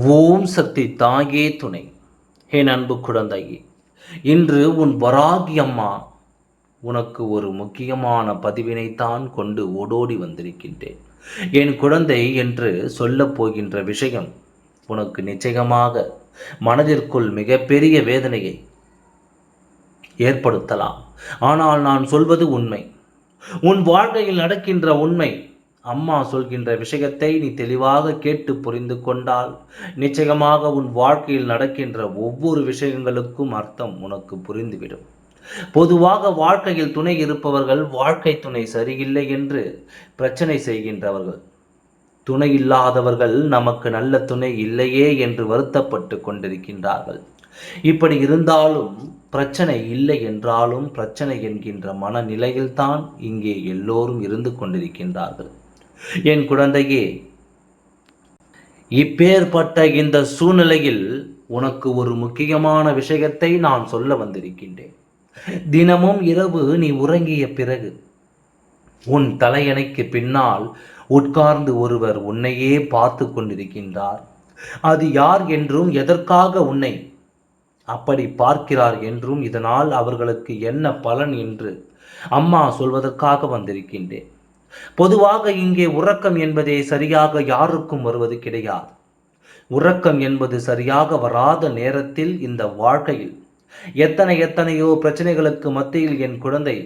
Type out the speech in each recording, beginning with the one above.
ஓம் சக்தி தாயே துணை. என் அன்பு குழந்தையே இன்று உன் வராகி அம்மா உனக்கு ஒரு முக்கியமான பதிவினைத்தான் கொண்டு ஓடோடி வந்திருக்கின்றேன். என் குழந்தை என்று சொல்லப் போகின்ற விஷயம் உனக்கு நிச்சயமாக மனதிற்குள் மிகப்பெரிய வேதனையை ஏற்படுத்தலாம். ஆனால் நான் சொல்வது உண்மை. உன் வாழ்க்கையில் நடக்கின்ற உண்மை அம்மா சொல்கின்ற விஷயத்தை நீ தெளிவாக கேட்டு புரிந்து கொண்டால் நிச்சயமாக உன் வாழ்க்கையில் நடக்கின்ற ஒவ்வொரு விஷயங்களுக்கும் அர்த்தம் உனக்கு புரிந்துவிடும். பொதுவாக வாழ்க்கையில் துணை இருப்பவர்கள் வாழ்க்கை துணை சரியில்லை என்று பிரச்சனை செய்கின்றவர்கள். துணை இல்லாதவர்கள் நமக்கு நல்ல துணை இல்லையே என்று வருத்தப்பட்டு கொண்டிருக்கின்றார்கள். இப்படி இருந்தாலும் பிரச்சனை இல்லை என்றாலும் பிரச்சனை என்கின்ற மனநிலையில்தான் இங்கே எல்லோரும் இருந்து கொண்டிருக்கின்றார்கள். என் குழந்தையே இப்பேற்பட்ட இந்த சூழ்நிலையில் உனக்கு ஒரு முக்கியமான விஷயத்தை நான் சொல்ல வந்திருக்கின்றேன். தினமும் இரவு நீ உறங்கிய பிறகு உன் தலையணைக்கு பின்னால் உட்கார்ந்து ஒருவர் உன்னையே பார்த்து கொண்டிருக்கின்றார். அது யார் என்றும் எதற்காக உன்னை அப்படி பார்க்கிறார் என்றும் இதனால் அவர்களுக்கு என்ன பலன் என்று அம்மா சொல்வதற்காக வந்திருக்கின்றேன். பொதுவாக இங்கே உறக்கம் என்பதே சரியாக யாருக்கும் வருவது கிடையாது. உறக்கம் என்பது சரியாக வராத நேரத்தில் இந்த வாழ்க்கையில். எத்தனை எத்தனையோ பிரச்சனைகளுக்கு மத்தியில் என் குழந்தை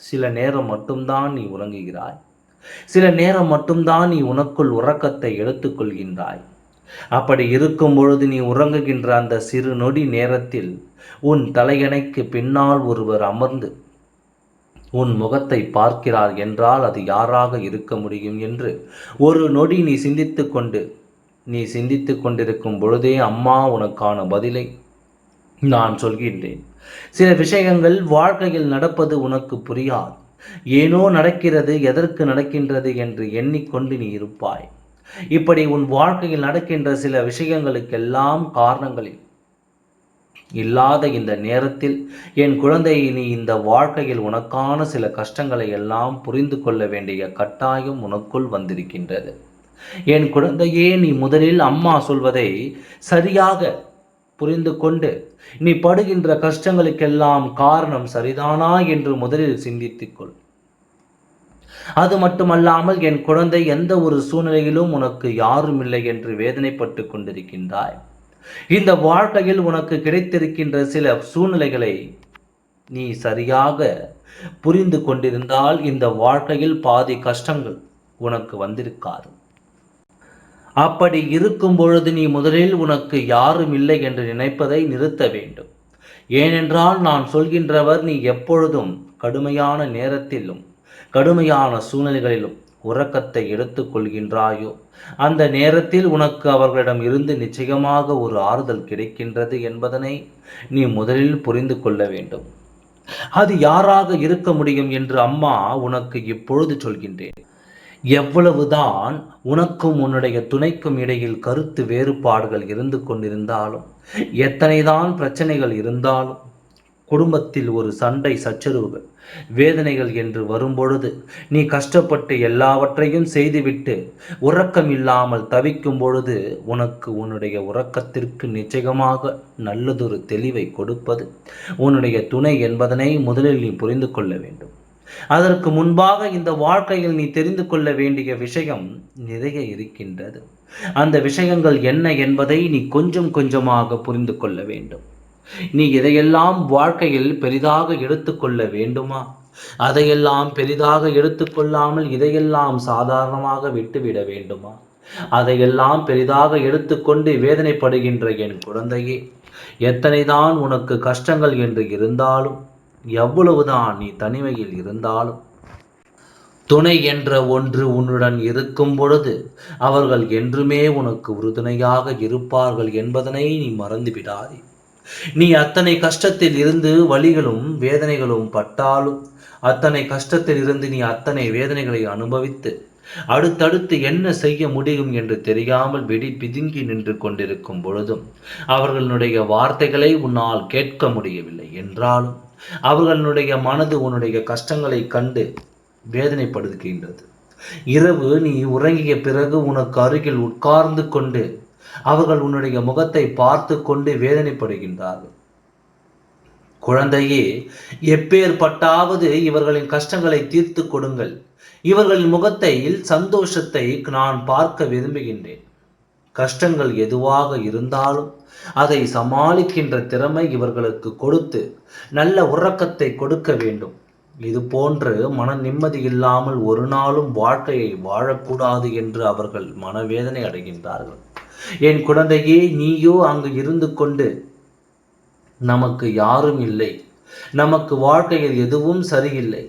சில நேரம் மட்டும்தான் நீ உறங்குகிறாய். சில நேரம் மட்டும்தான் நீ உனக்குள் உறக்கத்தை எடுத்துக்கொள்கின்றாய் அப்படி இருக்கும் பொழுது நீ உறங்குகின்ற அந்த சிறு நொடி நேரத்தில் உன் தலையணைக்கு பின்னால் ஒருவர் அமர்ந்து உன் முகத்தை பார்க்கிறார் என்றால் அது யாராக இருக்க முடியும் என்று. ஒரு நொடி நீ சிந்தித்து கொண்டு நீ சிந்தித்து கொண்டிருக்கும் பொழுதே அம்மா உனக்கான பதிலை நான் சொல்கின்றேன். சில விஷயங்கள் வாழ்க்கையில் நடப்பது உனக்கு புரியாது. ஏனோ நடக்கிறது எதற்கு நடக்கின்றது என்று எண்ணிக்கொண்டு நீ இருப்பாய். இப்படி உன் வாழ்க்கையில் நடக்கின்ற சில விஷயங்களுக்கெல்லாம் காரணங்களில் இல்லாத இந்த நேரத்தில் என் குழந்தையை நீ இந்த வாழ்க்கையில் உனக்கான சில கஷ்டங்களை எல்லாம் புரிந்து கொள்ள வேண்டிய கட்டாயம் உனக்குள் வந்திருக்கின்றது. என் குழந்தையே நீ முதலில் அம்மா சொல்வதை சரியாக புரிந்து கொண்டு நீ படுகின்ற கஷ்டங்களுக்கெல்லாம் காரணம் சரிதானா என்று முதலில் சிந்தித்துக்கொள் அது மட்டுமல்லாமல் என் குழந்தை எந்த ஒரு சூழ்நிலையிலும் உனக்கு யாரும் இல்லை என்று வேதனைப்பட்டு கொண்டிருக்கின்றாய். இந்த வாழ்க்கையில் உனக்கு கிடைத்திருக்கின்ற சில சூழ்நிலைகளை நீ சரியாக புரிந்து கொண்டிருந்தால் இந்த வாழ்க்கையில் பாதி கஷ்டங்கள் உனக்கு வந்திருக்காது. அப்படி இருக்கும் பொழுது நீ முதலில் உனக்கு யாரும் இல்லை என்று நினைப்பதை நிறுத்த வேண்டும். ஏனென்றால் நான் சொல்கின்றவர் நீ எப்பொழுதும் கடுமையான நேரத்திலும் கடுமையான சூழ்நிலைகளிலும் உறக்கத்தை எடுத்துக்கொள்கின்றாயோ அந்த நேரத்தில் உனக்கு அவர்களிடம் இருந்து நிச்சயமாக ஒரு ஆறுதல் கிடைக்கின்றது என்பதனை நீ முதலில் புரிந்து கொள்ள வேண்டும். அது யாராக இருக்க முடியும் என்று அம்மா உனக்கு இப்பொழுது சொல்கின்றேன். எவ்வளவுதான் உனக்கும் உன்னுடைய துணைக்கும் இடையில் கருத்து வேறுபாடுகள் இருந்து கொண்டிருந்தாலும் எத்தனைதான் பிரச்சனைகள் இருந்தாலும் குடும்பத்தில் ஒரு சண்டை சச்சரவுகள் வேதனைகள் என்று வரும்பொழுது நீ கஷ்டப்பட்டு எல்லாவற்றையும் செய்துவிட்டு உறக்கம் இல்லாமல் தவிக்கும் பொழுது உனக்கு உன்னுடைய உறக்கத்திற்கு நிச்சயமாக நல்லதொரு தெளிவை கொடுப்பது. உன்னுடைய துணை என்பதனை முதலில் நீ புரிந்து கொள்ள வேண்டும். அதற்கு முன்பாக இந்த வாழ்க்கையில் நீ தெரிந்து கொள்ள வேண்டிய விஷயம் நிறைய இருக்கின்றது. அந்த விஷயங்கள் என்ன என்பதை நீ கொஞ்சம் கொஞ்சமாக புரிந்து கொள்ள வேண்டும். நீ இதையெல்லாம் வாழ்க்கையில் பெரிதாக எடுத்துக்கொள்ள வேண்டுமா? அதையெல்லாம் பெரிதாக எடுத்துக்கொள்ளாமல் இதையெல்லாம் சாதாரணமாக விட்டுவிட வேண்டுமா? அதையெல்லாம் பெரிதாக எடுத்துக்கொண்டு வேதனைப்படுகின்ற என் குழந்தையே எத்தனைதான் உனக்கு கஷ்டங்கள் என்று இருந்தாலும் எவ்வளவுதான் நீ தனிமையில் இருந்தாலும். துணை என்ற ஒன்று உன்னுடன் இருக்கும் பொழுது அவர்கள் என்றுமே உனக்கு உறுதுணையாக இருப்பார்கள் என்பதனை நீ மறந்துவிடாதே. நீ அத்தனை கஷ்டத்தில் இருந்து வழிகளும் வேதனைகளும் பட்டாலும் அத்தனை கஷ்டத்தில் இருந்து நீ அத்தனை வேதனைகளை அனுபவித்து அடுத்தடுத்து என்ன செய்ய முடியும் என்று தெரியாமல் வெடி பிதுங்கி நின்று கொண்டிருக்கும் பொழுதும் அவர்களுடைய வார்த்தைகளை உன்னால் கேட்க முடியவில்லை என்றாலும் அவர்களுடைய மனது உன்னுடைய கஷ்டங்களை கண்டு வேதனைப்படுகின்றது. இரவு நீ உறங்கிய பிறகு உனக்கு அருகில் உட்கார்ந்து கொண்டு அவர்கள் உன்னுடைய முகத்தை பார்த்து கொண்டு வேதனைப்படுகின்றார்கள். குழந்தையே எப்பேற்பட்டாவது இவர்களின் கஷ்டங்களை தீர்த்து கொடுங்கள். இவர்களின் முகத்தையில் சந்தோஷத்தை நான் பார்க்க விரும்புகின்றேன். கஷ்டங்கள் எதுவாக இருந்தாலும் அதை சமாளிக்கின்ற திறமை இவர்களுக்கு கொடுத்து நல்ல உறக்கத்தை கொடுக்க வேண்டும். இது போன்று மன நிம்மதி இல்லாமல் ஒரு நாளும் வாழ்க்கையை வாழக்கூடாது என்று அவர்கள் மனவேதனை அடைகின்றார்கள். என் குழந்தையே நீயோ அங்கு இருந்து கொண்டு நமக்கு யாரும் இல்லை. நமக்கு வாழ்க்கையில் எதுவும் சரியில்லை.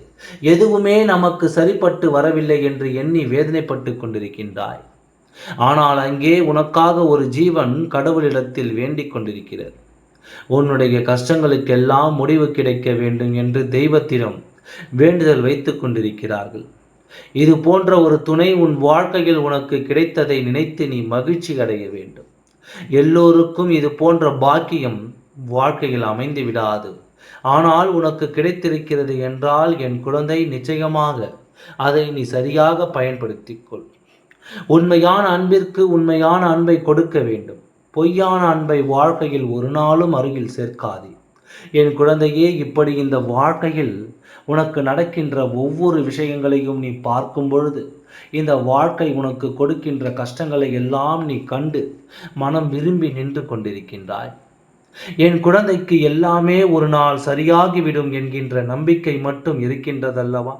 எதுவுமே நமக்கு சரிப்பட்டு வரவில்லை என்று எண்ணி வேதனைப்பட்டு கொண்டிருக்கின்றாய். ஆனால் அங்கே உனக்காக ஒரு ஜீவன் கடவுளிடத்தில் வேண்டிக் கொண்டிருக்கிறது. உன்னுடைய கஷ்டங்களுக்கெல்லாம் முடிவு கிடைக்க வேண்டும் என்று தெய்வத்திடம் வேண்டுதல் வைத்துக் கொண்டிருக்கிறார்கள். இது போன்ற ஒரு துணை உன் வாழ்க்கையில் உனக்கு கிடைத்ததை நினைத்து நீ மகிழ்ச்சி அடைய வேண்டும். எல்லோருக்கும் இது போன்ற பாக்கியம் வாழ்க்கையில் அமைந்து விடாது. ஆனால் உனக்கு கிடைத்திருக்கிறது என்றால் என் குழந்தை நிச்சயமாக அதை நீ சரியாக பயன்படுத்திக் கொள் உண்மையான அன்பிற்கு உண்மையான அன்பை கொடுக்க வேண்டும். பொய்யான அன்பை வாழ்க்கையில் ஒரு நாளும் அருகில் சேர்க்காதே. என் குழந்தையே இப்படி இந்த வாழ்க்கையில் உனக்கு நடக்கின்ற ஒவ்வொரு விஷயங்களையும் நீ பார்க்கும் பொழுது இந்த வாழ்க்கை உனக்கு கொடுக்கின்ற கஷ்டங்களை எல்லாம் நீ கண்டு மனம் விரும்பி நின்று கொண்டிருக்கின்றாய். என் குழந்தைக்கு எல்லாமே ஒரு நாள் சரியாகிவிடும் என்கின்ற நம்பிக்கை மட்டும் இருக்கின்றதல்லவா?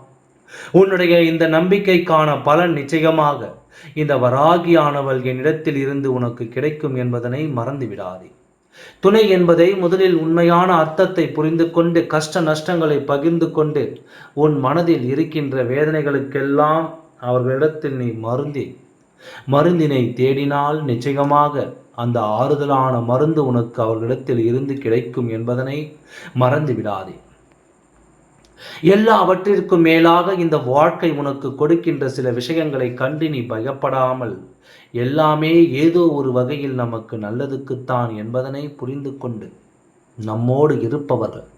உன்னுடைய இந்த நம்பிக்கைக்கான பலன் நிச்சயமாக இந்த வராகியானவள் என்னிடத்தில் இருந்து உனக்கு கிடைக்கும் என்பதனை மறந்து விடாதே துணை என்பதை முதலில் உண்மையான அர்த்தத்தை புரிந்து கொண்டு கஷ்ட நஷ்டங்களை பகிர்ந்து கொண்டு உன் மனதில் இருக்கின்ற வேதனைகளுக்கெல்லாம் அவர்களிடத்தில் நீ மருந்தி மருந்தினை தேடினால் நிச்சயமாக அந்த ஆறுதலான மருந்து உனக்கு அவர்களிடத்தில் இருந்து கிடைக்கும் என்பதனை மறந்து விடாதே எல்லாவற்றிற்கும் மேலாக இந்த வாழ்க்கை உனக்கு கொடுக்கின்ற சில விஷயங்களை கண்டு நீ பயப்படாமல் எல்லாமே ஏதோ ஒரு வகையில் நமக்கு நல்லதுக்குத்தான் என்பதனை புரிந்து கொண்டு நம்மோடு இருப்பவர்கள்.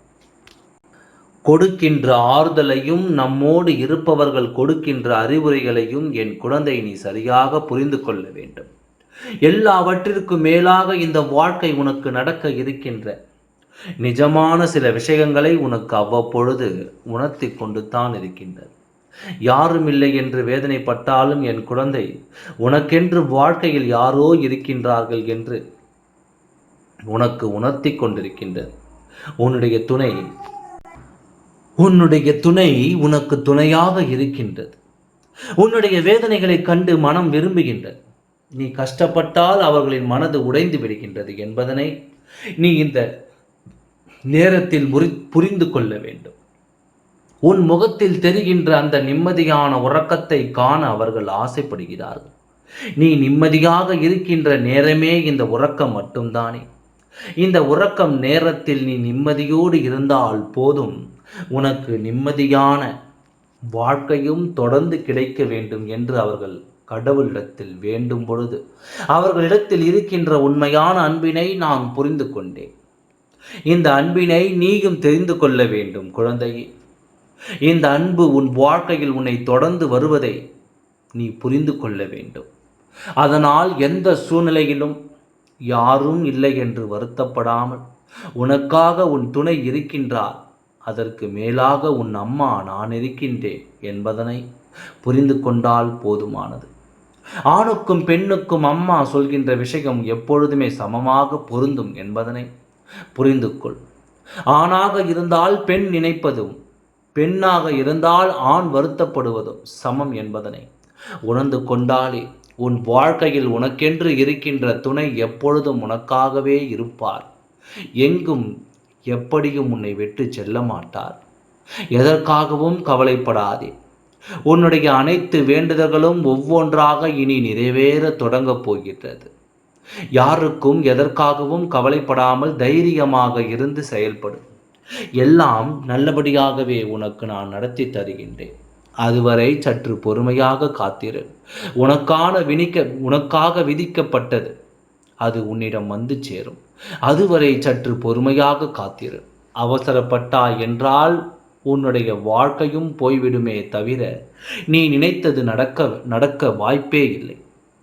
கொடுக்கின்ற ஆறுதலையும் நம்மோடு இருப்பவர்கள் கொடுக்கின்ற அறிவுரைகளையும் என் குழந்தை நீ சரியாக புரிந்து கொள்ள வேண்டும். எல்லாவற்றிற்கும் மேலாக இந்த வாழ்க்கை உனக்கு நடக்க இருக்கின்ற நிஜமான சில விஷயங்களை உனக்கு அவ்வப்பொழுது உணர்த்தி கொண்டு தான் இருக்கின்றது. யாரும் இல்லை என்று வேதனைப்பட்டாலும் என் குழந்தை உனக்கென்று வாழ்க்கையில் யாரோ இருக்கின்றார்கள் என்று உனக்கு உணர்த்தி கொண்டிருக்கின்றது. உன்னுடைய துணை உன்னுடைய துணை உனக்கு துணையாக இருக்கின்றது. உன்னுடைய வேதனைகளை கண்டு மனம் விரும்புகின்றது. நீ கஷ்டப்பட்டால் அவர்களின் மனது உடைந்து விடுகின்றது என்பதனை நீ இந்த நேரத்தில் முறி புரிந்து கொள்ள வேண்டும். உன் முகத்தில் தெரிகின்ற அந்த நிம்மதியான உறக்கத்தை காண அவர்கள் ஆசைப்படுகிறார்கள். நீ நிம்மதியாக இருக்கின்ற நேரமே இந்த உறக்கம் மட்டும்தானே. இந்த உறக்கம் நேரத்தில் நீ நிம்மதியோடு இருந்தால் போதும். உனக்கு நிம்மதியான வாழ்க்கையும் தொடர்ந்து கிடைக்க வேண்டும் என்று அவர்கள் கடவுளிடத்தில் வேண்டும் பொழுது அவர்களிடத்தில் இருக்கின்ற உண்மையான அன்பினை நான் புரிந்து கொண்டேன். இந்த அன்பினை நீயும் தெரிந்து கொள்ள வேண்டும் குழந்தையே. இந்த அன்பு உன் வாழ்க்கையில் உன்னை தொடர்ந்து வருவதை நீ புரிந்து கொள்ள வேண்டும். அதனால் எந்த சூழ்நிலையிலும் யாரும் இல்லை என்று வருத்தப்படாமல் உனக்காக உன் துணை இருக்கின்றார். அதற்கு மேலாக உன் அம்மா நான் இருக்கின்றேன் என்பதனை புரிந்து கொண்டால் போதுமானது. ஆணுக்கும் பெண்ணுக்கும் அம்மா சொல்கின்ற விஷயம் எப்பொழுதுமே சமமாக பொருந்தும் என்பதனை புரிந்து கொள் ஆணாக இருந்தால் பெண் நினைப்பதும் பெண்ணாக இருந்தால் ஆண் வருத்தப்படுவதும் சமம் என்பதனை. உணர்ந்து கொண்டாலே உன் வாழ்க்கையில் உனக்கென்று இருக்கின்ற துணை எப்பொழுதும் உனக்காகவே இருப்பார். எங்கும் எப்படியும் உன்னை விட்டு செல்ல மாட்டார். எதற்காகவும் கவலைப்படாதே. உன்னுடைய அனைத்து வேண்டுதல்களும் ஒவ்வொன்றாக இனி நிறைவேற தொடங்கப் போகின்றது. யாருக்கும் எதற்காகவும் கவலைப்படாமல் தைரியமாக இருந்து செயல்படும் எல்லாம் நல்லபடியாகவே உனக்கு நான் நடத்தி தருகின்றேன். அதுவரை சற்று பொறுமையாக காத்திரு. உனக்கான வினிக்க உனக்காக விதிக்கப்பட்டது. அது உன்னிடம் வந்து சேரும். அதுவரை சற்று பொறுமையாக காத்திரு. அவசரப்பட்டாய் என்றால் உன்னுடைய வாழ்க்கையும் போய்விடுமே தவிர நீ நினைத்தது நடக்க நடக்க வாய்ப்பே இல்லை.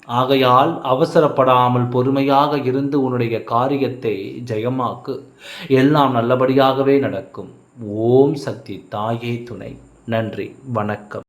ஆகையால் அவசரப்படாமல் பொறுமையாக இருந்து உன்னுடைய காரியத்தை ஜெயமாக்கு. எல்லாம் நல்லபடியாகவே நடக்கும். ஓம் சக்தி தாயே துணை. நன்றி. வணக்கம்.